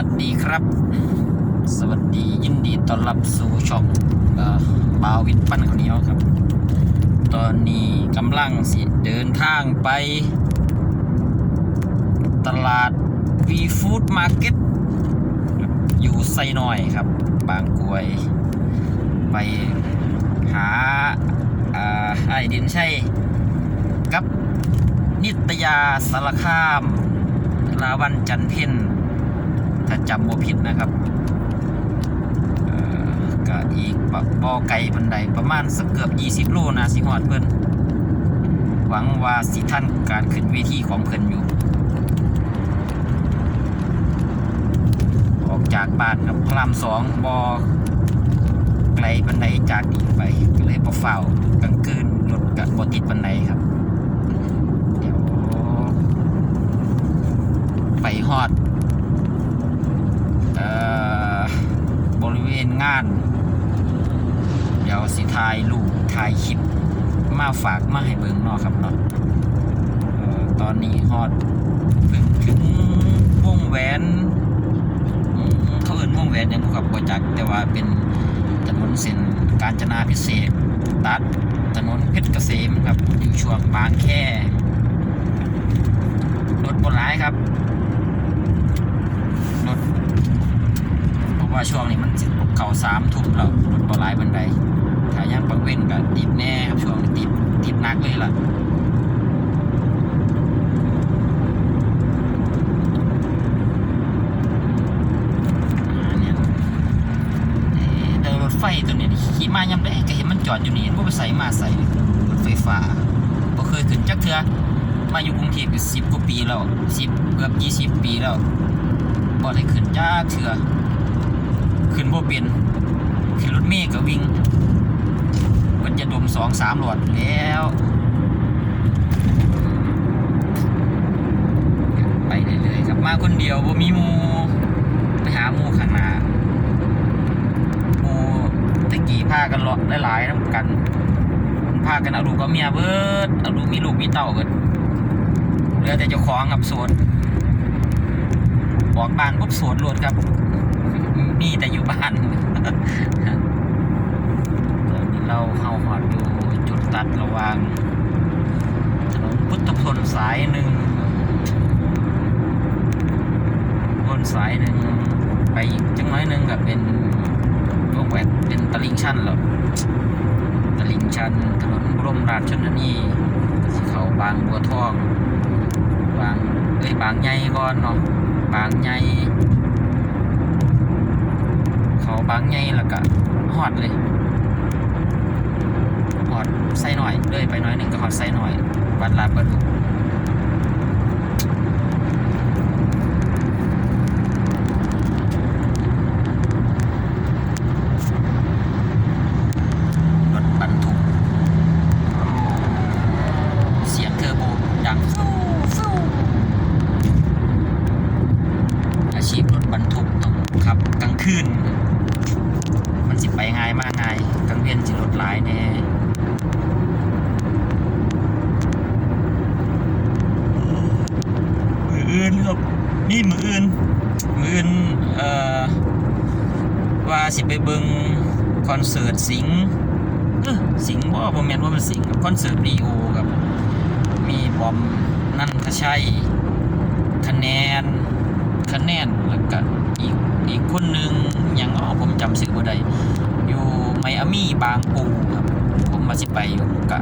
วัสดีครับ สวัสดียินดีต้อนรับสู่ช่องบาวิทปั้นข้าวเหนียวครับ ตอนนี้กำลังสิเดินทางไป ตลาดวีฟู้ดมาร์เก็ตอยู่ไซน้อยครับ บางกวย ไปหาไอดินใช่กับนิตยาสารคามลาวันจันเพ็ญ ถ้าจำบ่ผิดนะครับเอ่อก็อีกบบ่ไกลบันไดประมาณสักเกือบ 20 โลนะสิฮอดเพิ่นหวังว่าสิท่านการขึ้นเวทีของเพิ่นอยู่ ออกจากบ้านครับพระรามสองบอไกลบันไดจากนี้ไปก็เลยบ่เฝ้ากลางคืนรถกับ่ติดบันไดครับ เดี๋ยว ไปฮอดเอ่อบริเวณงาน เดี๋ยวสิถ่ายรูปถ่ายคลิป มาฝากมาให้เบิ่งเนาะครับเนาะตอนนี้ฮอดเพิ่งถึงวงแหวนเขาเอิ้นวงแหวนยังบ่ครับบ่จักแต่ว่าเป็นถนนเส้นกาญจนาพิเศษ ตัดถนนเพชรเกษมครับอยู่ช่วงบางแครถบนร้ายครับ รถเพราะ ว่าช่วงนี้มันสิเข่าสามทุ่มแล้วรถบนร้ายบันไดถ้ายังบางเว้นก็ติดแน่ครับช่วงนี้ติดติดหนักเลยล่ะอ่าเนี่ยเอ๊ะแต่รถไฟตัวนี้ขี่มายามได้ก็เห็นมันจอดอยู่นี่ว่าไปใส่มาใส่รถไฟฟ้าบ่เคยขึ้นจักเทือมาอยู่กรุงเทพสิบกว่าปีแล้วสิบเกือบยี่สิบปีแล้วบ่ได้ขึ้นจ้าเถือ ขึ้นบ่เป็นขึ้นรถเมล์ก็วิ่งมันจะดมสองสามหลอดแล้วไปเรื่อยๆครับมาคนเดียวบ่มีมูไปหามูข้างหน้ามูตะกี้พากันเลาะหลายๆน้ำกันพากันเอาลูกกับเมียเบิดเอาลูมีลูกมีเต้าเบิดเหลือแต่เจ้าของกับโสดบอกบ้านปุ๊บสดโหลดครับ มีแต่อยู่บ้านตอนนี้เราเข้าหอดอยู่จุดตัดระหว่างถนนพุทธพลสายหนึ่งบนสายหนึ่งไปอีกจังน้อยหนึ่งก็เป็นวงแหวนเป็นตลิ่งชันแล้วตลิ่งชันถนนบรมราชชนนีเขาบางบัวทองบางเอ้ยบางใหญ่ก่อนเนาะบางใหญ่ บางใหญ่แล้วก็ฮอดเลยฮอดไส้หน่อยเลยไปน้อยหนึ่งก็ฮอดไส้หน่อยวัดลาดประดุกรถบรรทุก เสียงเทอร์โบดังฟูฟูอาชีพรถบรรทุกต้องขับกลางคืน มันสิไปง่ายมากง่ายกลางเวียนสิรถหลายแน่มืออื่นครับนี่มืออื่น มืออื่นเอ่อ ว่าสิไปเบิงคอนเสิร์ตสิงห์สิงห์บ่บ่แม่นว่ามันสิงห์คอนเสิร์ตรีโอครับ มีบอมนันทชัยคะแนนคะแนนแล้วก็อีกอีกคนหนึ่งยังอ๋อผมจำชื่อบ่ได้อยู่ไมอามี่บางปูครับ ผมมาสิไปอยู่ก็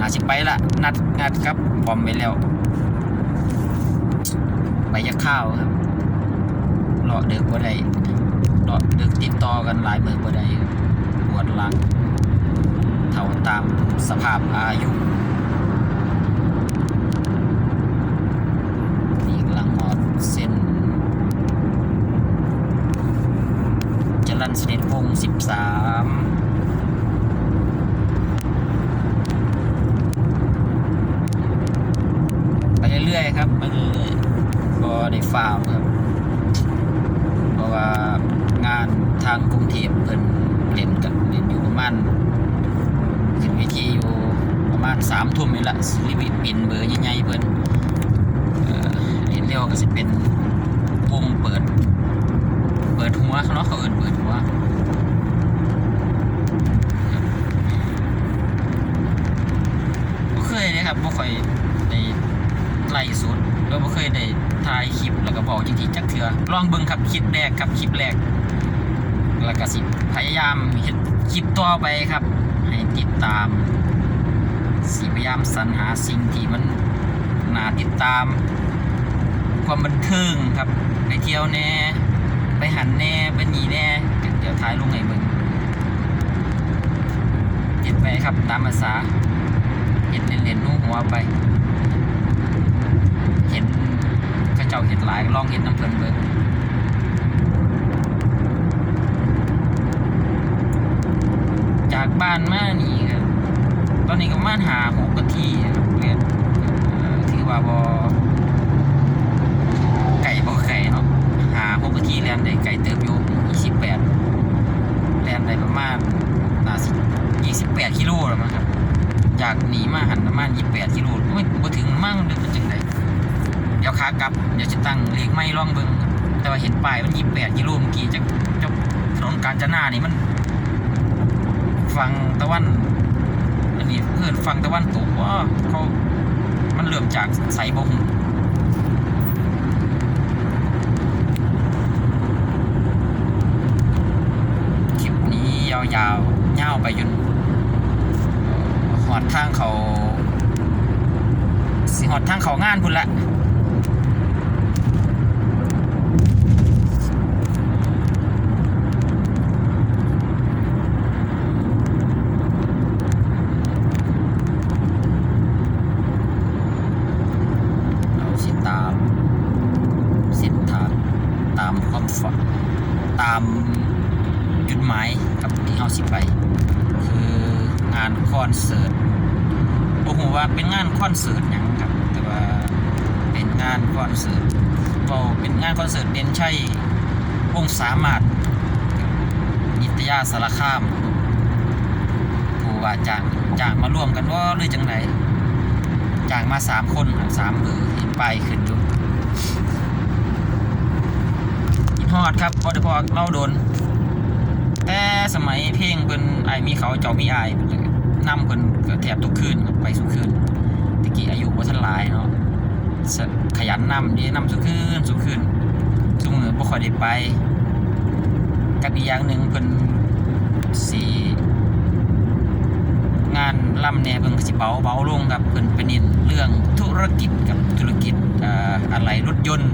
น่าสิไปละนัดงัดกับบอมไปแล้วไปยะข้าวครับรอเด็กบ่ได้ ด็กติดต่อกันหลายมือบ่ได้ปวดหลังเท่าตามสภาพอายุนี่กำลังหอดเส้นจรันสนิทวงศ์13ไปเรื่อยๆครับไปเรื่อยๆก็ได้ฟาร์มครับเพราะว่า งานทางกรุงเทพเพิ่นเล่นกันเล่นอยู่ประมาณขึ้นเวทีอยู่ประมาณสามทุ่มนี่แหละรีบปินเบอร์ใหญ่ๆเพิ่นเอ่อเห็นเรียวก็สิเป็นวงเปิด เปิดหัวเขาเนาะเขาเอินเปิดหัวเคยเลยครับบ่ค่อยได้ไล่สุดแล้วบ่เคยได้ถ่ายคลิปแล้วก็บอกจริงๆจักเทื่อลองเบิ่งครับคลิปแรกครับคลิปแรก แล้วก็สิพยายามเฮ็ดคลิปต่อไปครับ ให้ติดตาม สิพยายามสรรหาสิ่งที่มันน่าติดตาม ความบันเทิงครับไปเที่ยวแน่ ไปหันแน่ไปหนีแน่เดี๋ยวถ่ายลงให้เบิ่งติดไปครับตามภาษาเห็นเล่นๆนู่หัวไป เห็นข้าเจ้าเห็นหลายลองเห็นน้ำเพลินเบิ่ง จากบ้านมานี่ครับตอนนี้ก็มาหาหกกะที่ครับเรียนเอ่อถือว่าบอไก่บ่ไก่เนาะหาหกกะที่เรียนได้ไก่เติบโยยี่สิบแปดเรียนได้ประมาณน่าสิยี่สิบแปดกิโลแล้วมั้งครับจากหนีมาหันประมาณยี่สิบแปดกิโลไม่บ่ถึงมั่งเดือนจังไดเดี๋ยวขากลับเดี๋ยวจะตั้งเลขไม่ล่องเบิงแต่ว่าเห็นป้ายมันยี่สิบแปดกิโลเมื่อกี้จากจาถนนกาญจนานี่มัน ฟังตะวัน อันนี้เพื่อนฟังตะวันตกว่าเขามันเริ่มจากใสบงคลิปนี้ยาวๆเง่าวไปจนหอดทางเขาสิหอดทางเขางานพุ่นละ เราสิตามเส้นทางตามความฝันตามจุดหมายกับที่เรา สิไป คืองานคอนเสิร์ตบ่ฮู้ว่าเป็นงานคอนเสิร์ตยังครับ แต่ว่าเป็นงานคอนเสิร์ตเว้าเป็นงานคอนเสิร์ตเด่นชัยวงสามารถนิตยาสารคามผู้ว่าจ้างจ้างมาร่วมกันว่าหรือจังไดจ้างมาสามคนสามเบอร์เห็นป้ายขึ้นอยู่กินฮอดครับพอได้พอเล่าโดน สมัยเพลงเพิ่นไอมีเขาเจ้ามีอายเพิ่นก็นำเพิ่นก็แทบทุกคืนไปสุกคืนตะกี้อายุบ่ทันหลายเนาะขยันนำดีนำสุกคืนสุกคืนซุมื้อบ่ค่อยได้ไปกับอีกอย่างหนึงเพิ่นสิงานล่ำเนี่ยเพิ่นก็สิเบาเบาลงครับเพิ่นเป็นเน้นเรื่องธุรกิจกับธุรกิจอ่าอะไรรถยนต์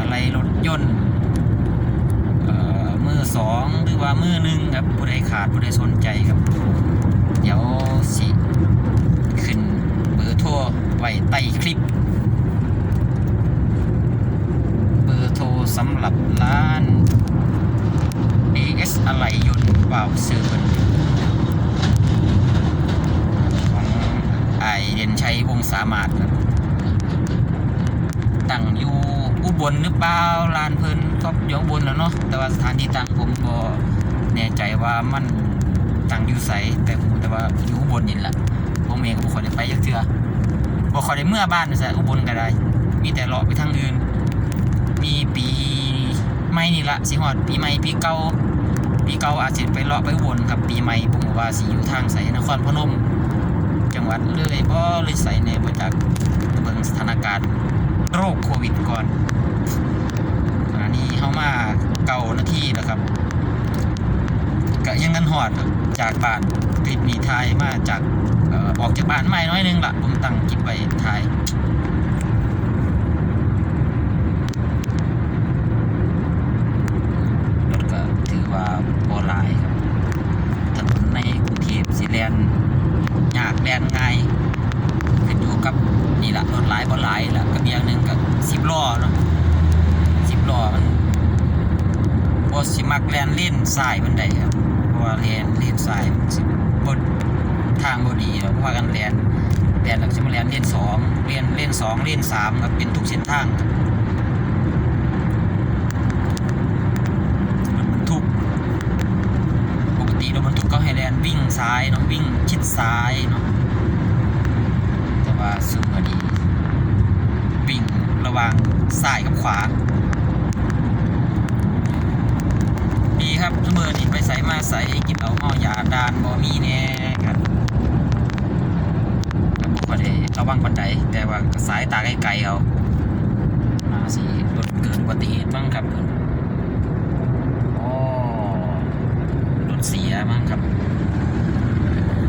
อะไรรถยนต์ มือสองหรือว่ามือหนึ่งครับผู้ใดขาดผู้ใดสนใจครับ เดี๋ยวสิขึ้นเบอร์โทรไว้ใต้คลิป เบอร์โทรสำหรับร้าน AS อะไรยนต์บ่าวเซอร์นของไอเด่นชัยวงสามารถครับตั้งอยู่ อุบลหรือเปล่าลานเพิ่นก็อยู่อุบลแล้วเนาะแต่ว่าสถานที่ตั้งผมก็แน่ใจว่ามันตั้งอยู่ไสแต่ผมแต่ว่าอยู่อุบลนี่แหละผมเองก็บ่ค่อยได้ไปจักเทื่อบ่ค่อยได้เมื่อบ้านซะอุบลก็ได้ มีแต่เลาะไปทางอื่น มีปีใหม่นี่ละสิฮอดปีใหม่ปีเก่าปีเก่าอาจสิไปเลาะไปอุบลครับปีใหม่ผมว่าสิอยู่ทางไสนครพนม จังหวัดเลยบ่เลยใสในบ่จากเบิ่งสถานการณ์ โรคโควิดก่อนขณะนี้เฮามาเก่าหน้าทีแล้วครับก็ยังกันหอดจากบ้านคลิปนี้ทายมาจากออกจากบ้านไม่น้อยนึงล่ะผมตั้งคลิปไว้ถ่ายรถก็ถือว่าบ่หลายครับถนนในกรุงเทพสิแลน ยากแดนง่ายขึ้นอยู่กับนี่แหละรถหลายบ่หลายแหละกับอย่างหนึ่งกับสิบล้อเนาะสิบล้อมันบ่สิมักแลนเล่นสายมันได้ครับเพราะว่าแลนเล่นสายมันสิบ่ทางบ่ดีแล้วเพราะว่ากันแลนแลนแล้วก็สิมาแลนเล่นสองเล่นเล่น สามครับเป็นทุกเส้นทางครับรถบรรทุกปกติรถบรรทุกก็ให้แลนวิ่งซ้ายเนาะวิ่งชิดซ้ายเนาะแต่ว่าซุมอดีวิ่งระหว่างซ้ายกับขวาครับเสมอนี่ไปใส่มาใส่กินเหล้าเมายาดานบ่มีแน่ครับ บ่ได้ระวังปานใดแต่ว่าสายตาไกลๆเอาน่าสิรถเกิดอุบัติเหตุบ้างครับเกินอ๋อรถเสียมั้งครับ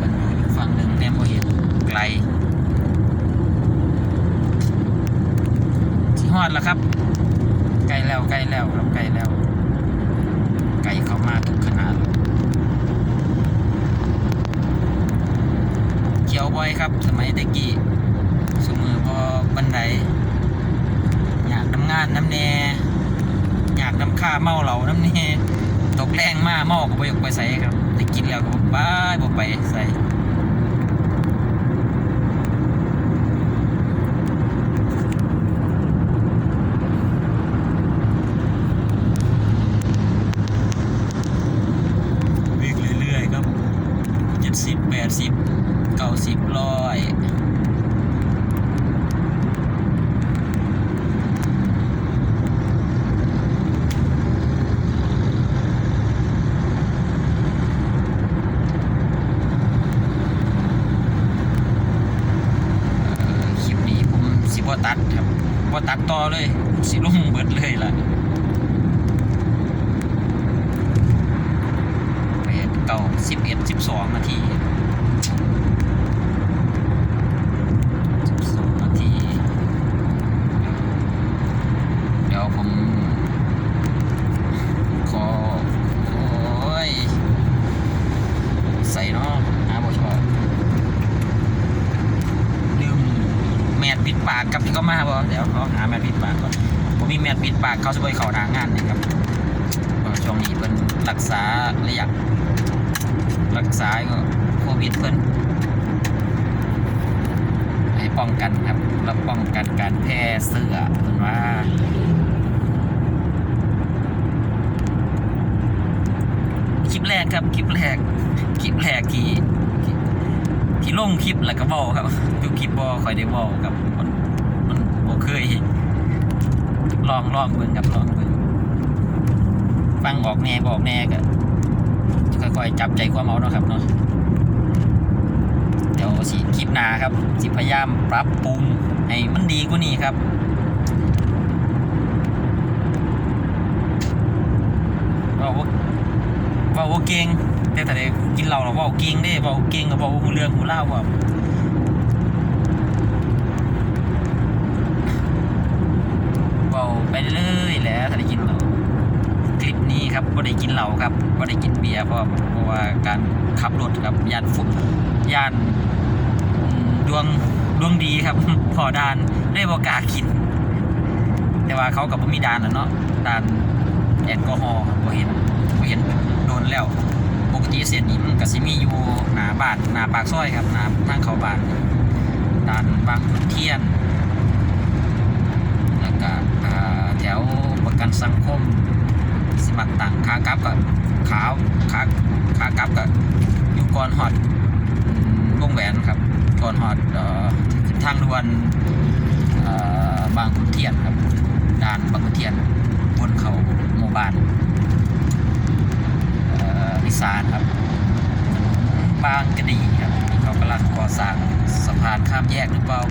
มันอยู่อีกฝั่งหนึ่งแนมบ่เห็นไกลสิฮอดแล้วครับใกล้แล้วใกล้แล้วครับใกล้แล้วไก่เขามาทุกขนาดเขี ยวบ่อยครับ สมัยตะกี้สมือพอบันไดอยากน้ำงานน้ำแน่อยากน้ำข้าเมาเหล่าน้ำแน่ตกแรงมากเมาก็บ่อยกไปใส่ครับได้กินแล้วก็บ่ไปบ่ไปใส่ วิ่งเรื่อยๆครับเจ็ดสิบแปดสิบเก้าสิบร้อยคลิปนี้ผมสิบ่ตัดครับบ่ตัดต่อเลย สิลุงเบิดเลยล่ะแปดเก้าสิบเอ็ดสิบสองนาทีสิบสองนาที เดี๋ยวผม ขอ โอ้ย ใส่เนาะหาบ่ชอบลืมแมทปิดปากกับที่เขามาบ่เดี๋ยวเขาหาแมทปิดปากก่อนผมมีแมทปิดปากเขาจะไปเขาทางงานนะครับก็ช่วงนี้เป็นรักษาระยะ รักษาก็โควิดเพิ่นให้ป้องกันครับแล้วป้องกันการแพร่เสื้อเพิ่นว่า คลิปแร กครับคลิปแรกคลิปแรกที่ที่ที่ลงคลิปแล้วก็เว้าครับทุกคลิปบ่ค่อยได้เว้ากับมันมันบ่เคยลองลองเบิ่งครับลองเบิ่งฟังออกแน่บอกแน่ก็ค่อยๆจับใจความเอาเนาะครับเนาะเดี๋ยวสิคลิปหน้าครับสิพยายามปรับปรุงให้มันดีกว่านี้ครับ เว่าว่าเว่าว่าเก่งแต่แต่เด็กกินเหล้าเราเว่าเก่งเด้เว่าเก่งกับเว่าหูเรื่องหูเล่าว่าเว่าไปเรื่อยแหล้วถ้าได้กินเหล้าคลิปนี้ครับบ่ได้กินเหล้าครับบ่ได้กินเบียร์เพราะเพราะว่าการขับรถครับยานฟุยานดวงดวงดีครับ พอดานได้บ่กากิน แต่ว่าเขากับบ่มีดานน่ะเนาะดานแอลกอฮอล์ครับบ่เห็นบ่เห็น แล้ว ปกติเส้นนี้มันก็สิมีอยู่หนาบานหนาปากซอยครับหนาทางเขาบานด้านบางขุนเทียน แล้วก็แถวประกันสังคมสิมักต่างขากลับกับขาวขาขากลับกับอยู่ก่อนฮอดวงแหวนครับก่อนฮอดขึ้นทางด่วนบางขุนเทียนครับด่านบางขุนเทียนบนเขาหมู่บ้าน สานครับ บางกระดีครับเขากำลังก่อสร้างสะพานข้ามแยกหรือเปล่า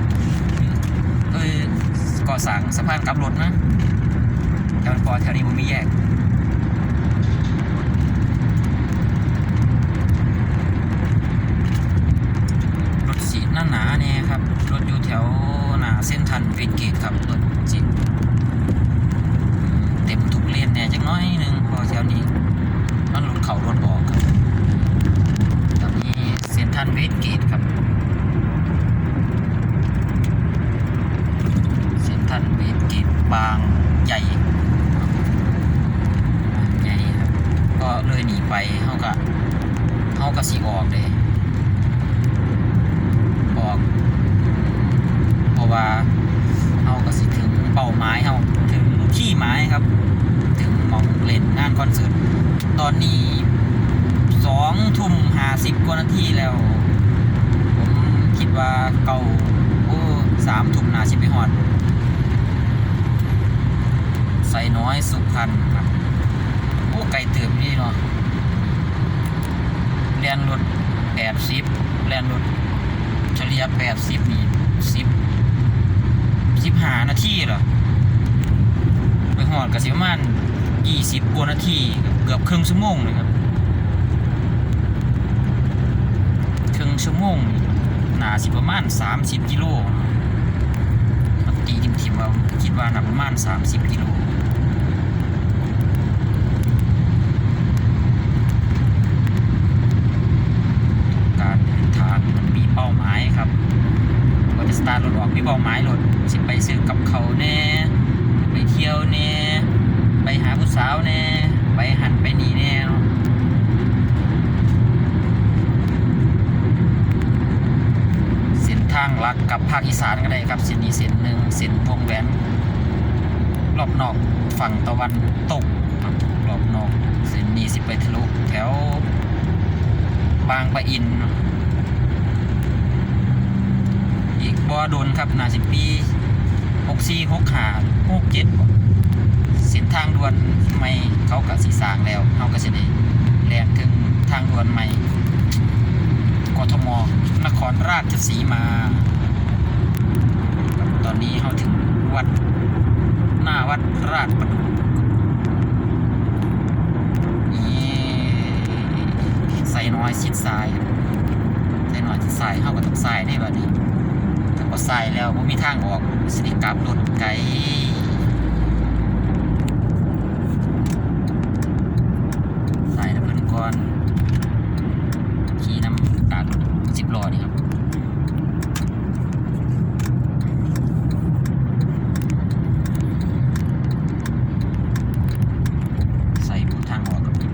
เอ้ยก่อสร้างสะพานกลับรถนะแถวพอแถวนี้มันมีแยกรถสีหน้าหนาเนี่ยครับรถอยู่แถวหนาเส้นทันฟิตเกตครับรถสีเต็มทุกเลนเนี่ยจักน้อยหนึงเพอแถวนี้มันรถเขารถออกครับ ตอนนี้ เส้นทันเวสเกตครับ เส้นทันเวสเกตบางใหญ่บางใหญ่ครับ ก็เลยหนีไปเขาก็เขาก็สีออกเลยออกเพราะว่าเราก็สิถึงเป้าหมายเราถึงที่หมายครับ ถึงมองเล่นงานคอนเสิร์ตตอนนี้ สองทุ่มห้าสิบกว่านาทีแล้ว ผมคิดว่าเก่าโอ้สามทุ่มนาสิไปหอด ใส่น้อยสุพรรณครับโอ้ไกลเติมนี่เนาะแลนรถแปดสิบแลนรถเฉลี่ยแปดสิบนี่สิบสิบหานาทีเหรอไปหอดกับสิประมาณยี่สิบกว่านาที เกือบครึ่งชั่วโมงเลยครับ ครึ่ง ชั่วโมงนี่น่าสิประมาณสามสิบกิโลครับตีทิมทิมๆว่าคิดว่าหนาประมาณสามสิบกิโลการเดินทางมันมีเป้าหมายครับ ก็จะสตาร์ทรถออกมีเป้าหมายรถสิไปซื้อกับเขาแน่ ไปเที่ยวแน่ ไปหาผู้สาวแน่ ไปหันไปนี่แน่เนาะเส้นทางลัดกับภาคอีสาน กับเส้นนี้เส้นหนึ่งเส้นวงแหวนรอบนอกฝั่งตะวันตกรอบนอกเส้นนี้สิไปทะลุแถวบางปะอิน อีกบ่อโดนครับนาสิปีหกสี่หกหาหกเจ็ดเส้นทางด่วนใหม่เขากะสีสางแล้วเขาก็จะได้แลนถึงทางด่วนใหม่กทมนครราชสีมา อนนี้เข้าถึงวัด หน้าวัดราชประดุใส่น้อยชิดซ้ายใส่น้อยชิดซ้ายเข้ากับต้องซ้ายได้บัดนี้ถ้าก็ซ้ายแล้วบ่มีทางออกสิกลับรถไกลซ้ายแล้วเพิ่นก่อนขี่น้ำดาดสิบล้อนี่ครับ ใส่ผู้ทางออกกับนี่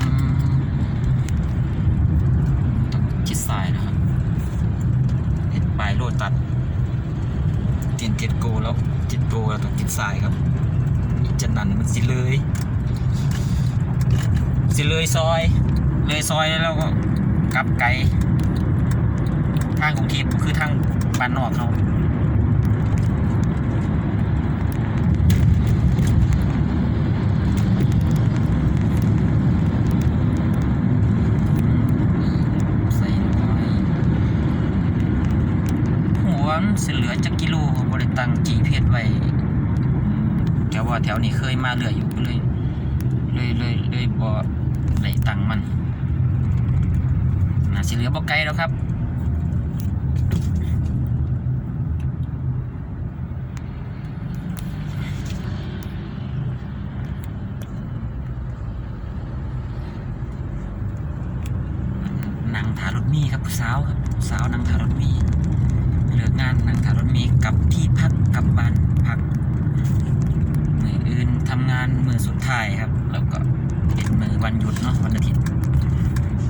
อืมต้องชิดซ้ายนะครับเห็นปลายโลตัดเตียนเจ็ดโกแล้วเจ็ดโกแล้วต้องชิดซ้ายครับอีกจะนั่นมันสิเลย สิเลยซอย เลยซอยแล้วก็กลับไกล ทางกรุงเทพก็คือทางบ้านนอกเขาใส่หน่อยมวลสิเหลือจักกิโลบริตังจีเพชรไว้แต่ว่าแถวนี้เคยมาเหลืออยู่ก็เลยเลยเลยเลยบ่ได้ตังมันน่าสิเหลือบ่ไกลแล้วครับ นั่งถารถมีครับผู้สาวครับผู้สาวนั่งถารถมีเลิกงานนั่งถารถมีกลับที่พักกลับบ้าน พักมืออื่นทำงานมือสุดท้ายครับ แล้วก็เป็นมือวันหยุดเนาะวันอาทิตย์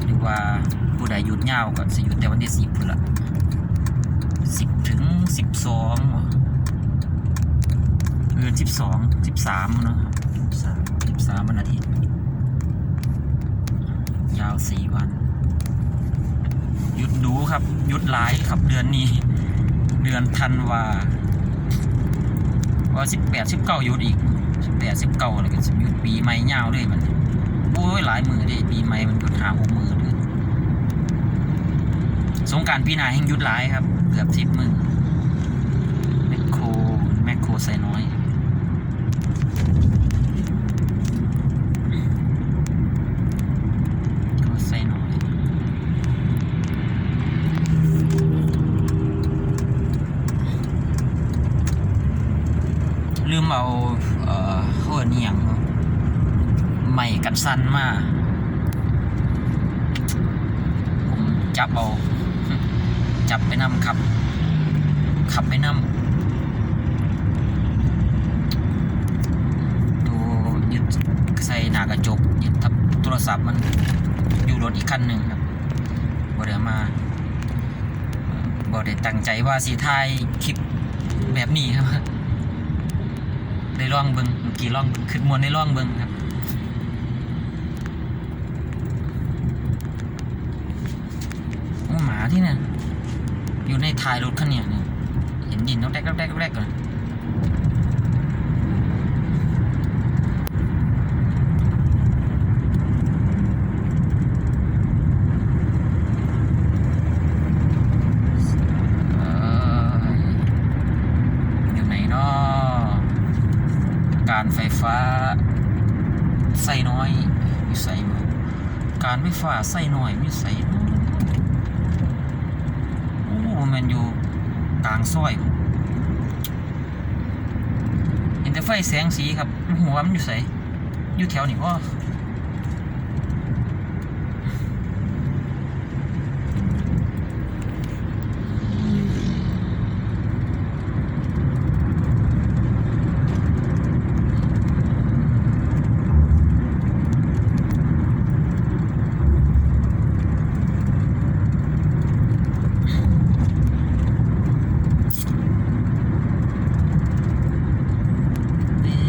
หรือว่าผู้ใดหยุดยาวก็จะหยุดแต่วันที่สิบละสิบถึงสิบสองเดือนสิบสองสิบสามเนาะสิบสามสิบสามวันอาทิตย์ ยาวสี่วันหยุดดูครับหยุดหลายครับเดือนนี้ เดือนธันวา ว่าสิบแปดสิบเก้ายุดอีกสิบแปดสิบเก้าอะไรกันสิบยุดปีใหม่ยาวเลยมันโอ้ยหลายมือเด้ปีใหม่มันยุดหาหกมือเลยสงกรารปีหน้าแห่งยุดหลายครับ เกือบสิบมือแมคโครแมคโครใส่น้อย เอ่อเขาเอิ้นอิหยังใหม่กันสั้นมา ผม จับเอา จับไปนำครับ ขับไปนำดูยึดใส่หน้ากระจกยึดทับโทรศัพท์มันอยู่รถอีกคันหนึ่งครับบ่ได้มาบ่ได้ตั้งใจว่าสีถ่ายคลิปแบบนี้ครับได้ลองเบิงเมื่อกี้ลองเบิงขึ้นมวนได้ลองเบิงครับ โอ้ หมาที่เนี่ยอยู่ในท้ายรถคันเนี้ยเนี่ยเห็นยินต้องแดกแดกแดกเลยเอ่อยู่ไหนเนาะการไฟฟ้าไส้น้อยมีใส่การไฟฟ้าไส้น้อยมีใส่เนาะ โอ้แมันอยู่กลาง ซอยพุ่นเห็นแต่ไฟแสงสีครับหัวมันอยู่ใสอยู่แถวนี้พ่อเอ๊ะ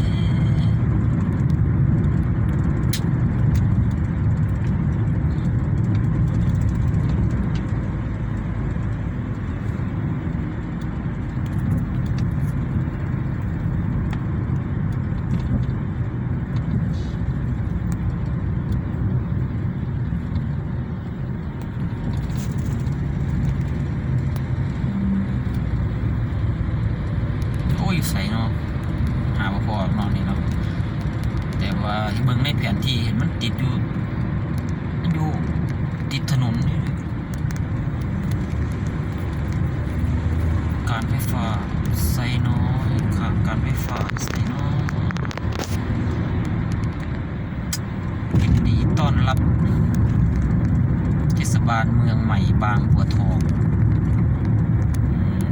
โอ้ยอยู่ใสเนาะ หาบ่พอเนาะนี่เนาะแต่ว่าที่เบิ่งในแผนที่เห็นมันติดอยู่มันอยู่ติดถนนนี่การไฟฟ้าไซน้อยค่ะการไฟฟ้าไซน้อยยินดีต้อนรับเทศบาลเมืองใหม่บางบัวทองอืม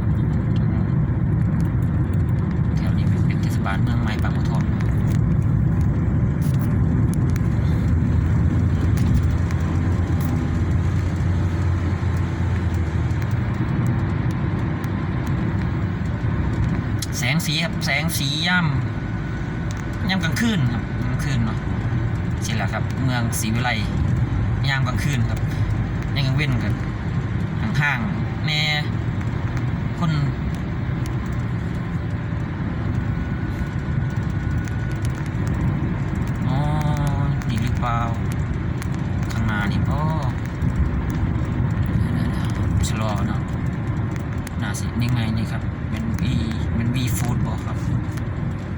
แถวนี้เป็นเทศบาลเมืองใหม่บางบัวทองแสงสี ครับ แสงสีย่ำย่ำกลางคืนครับกลางคืนเนาะสิแหละครับ เมืองศรีวิไลย่างกลางคืนครับยังกลางเว้นกันห่างๆแม่คน อ๋อ นี่หรือเปล่า ข้างหน้านี่พ่อชะลอเนาะน่าสินี่ไงนี่ครับ เป็นวีเป็นวีฟูดบอกครับ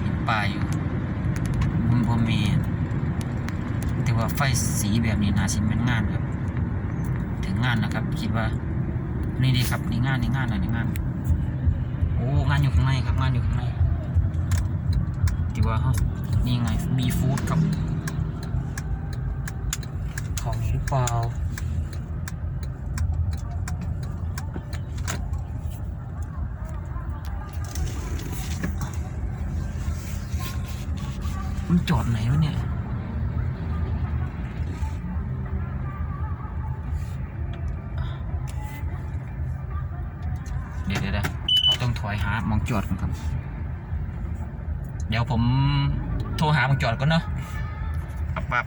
เห็นป้ายอยู่บนบนเมน แต่ว่าไฟสีแบบนี้นาสิเป็นงานครับ ถึงงานนะครับ คิดว่า นี่ดีครับนี่งานนี่งานอะไรนี่งาน โอ้งานอยู่ข้างในครับ งานอยู่ข้างในที่ว่าเขานี่ไงมีฟู้ดครับของหรือเปล่ามันจอดไหนวะเนี่ย จอดก่อนครับ เดี๋ยวผมโทรหาบังจอดก่อนเนาะปั๊บปั๊บ